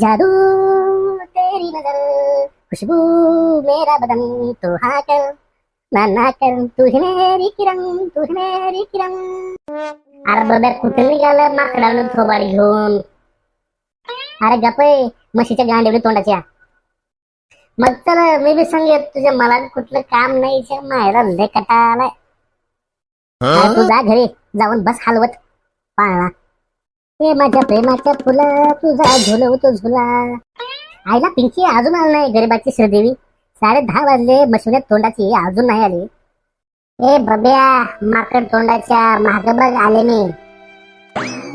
जादू तेरी नजर खुशबू मेरा बदन तू हाँ कर ना ना कर तू ही मेरी किरण तू ही मेरी किरण। अरे बरोबर कुठे निघालं माकडानं थोबाड घेऊन? अरे गपय म्हशीच्या गांडीवली तोंडाच्या. मग चल मी बी सांगेन तुझ्या मला कुठलं काम नाही मायला लय अरे तू जा घरी जाऊन बस हलवत. पाळणा. माझ्या प्रेमाच्या फुला तुझा झुलवतो झुला. आईला पिंकी अजून आलं नाही गरीबाची श्रीदेवी. साडे दहा वाजले मशिन्यात तोंडाची अजून नाही आली. ए बब्या माकड तोंडाच्या माग बघ आले मी.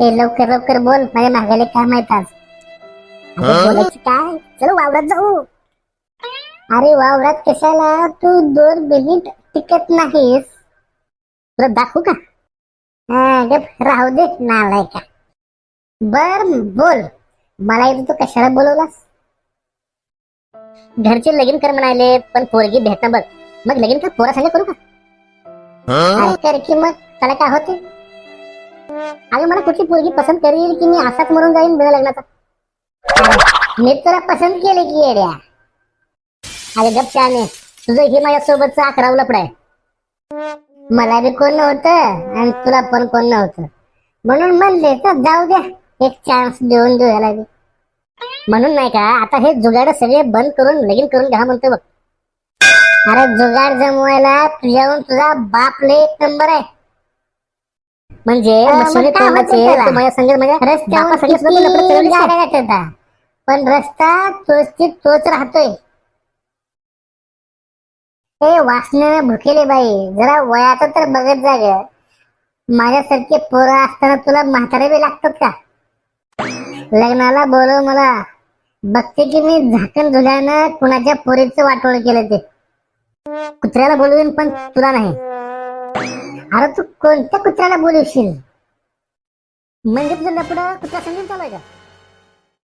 ए लवकर लवकर बोल माझ्या मागायला काय माहीत आज? बोलायचं काय? चल वावरात जाऊ. अरे वावरात कशाला? तू दोन मिनिट टिकत नाहीस. तुला दाखवू का? हा, गप राहू दे नालाय का बर बोल. मला इथं तू कशाला बोलवलास? घरचे लगीन कर म्हणाले पण पोरगी भेटणं बघ. मग लगीन का पोरा सांगा करू का? अरे कर की मग? त्याला काय होते? अगं मला कुठली पोरगी पसंत करेल की मी असाच मरून जाईन बिना लग्नाचा? अरे, मी तुला पसंत केले की येड्या. अरे गप शाने. तुझं हे माझ्या सोबतचं अकरा लपड आहे. मला बी कोण नव्हतं आणि तुला पण कोण नव्हतं. म्हणून म्हणले तर जाऊ द्या. एक चान्स देऊन देऊ याला बी. म्हणून नाही का आता हे जुगाड सगळे बंद करून लगीन करून घ्या म्हणतो बघ. अरे जुगाड जमवायला तुझ्याहून तुझा बाप लय एक नंबर आहे. म्हणजे अं, मग काय होतं तोंडाचे त्याला? तू रस्त्यावर सुद्धा? गाड्या जातात. पण रस्ता तोच तोच राहतोय. हे वासण्याने भुकेले बाई. जरा वयाचं तर बघत जा ग. माझ्यासारखे पोरं असताना तुला म्हातारे बी लागतात का? लग्नाला बोलव मला. बघते की मी झाकण झुल्यानं कुणाच्या पोरीचं वाटोळ केलं ते. कुत्र्याला बोलवीन पण तुला नाही. अरे तू कोणत्या कुत्र्याला बोलवशील? म्हणजे तुझं लपड कुत्र्या समजून चालू आहे का?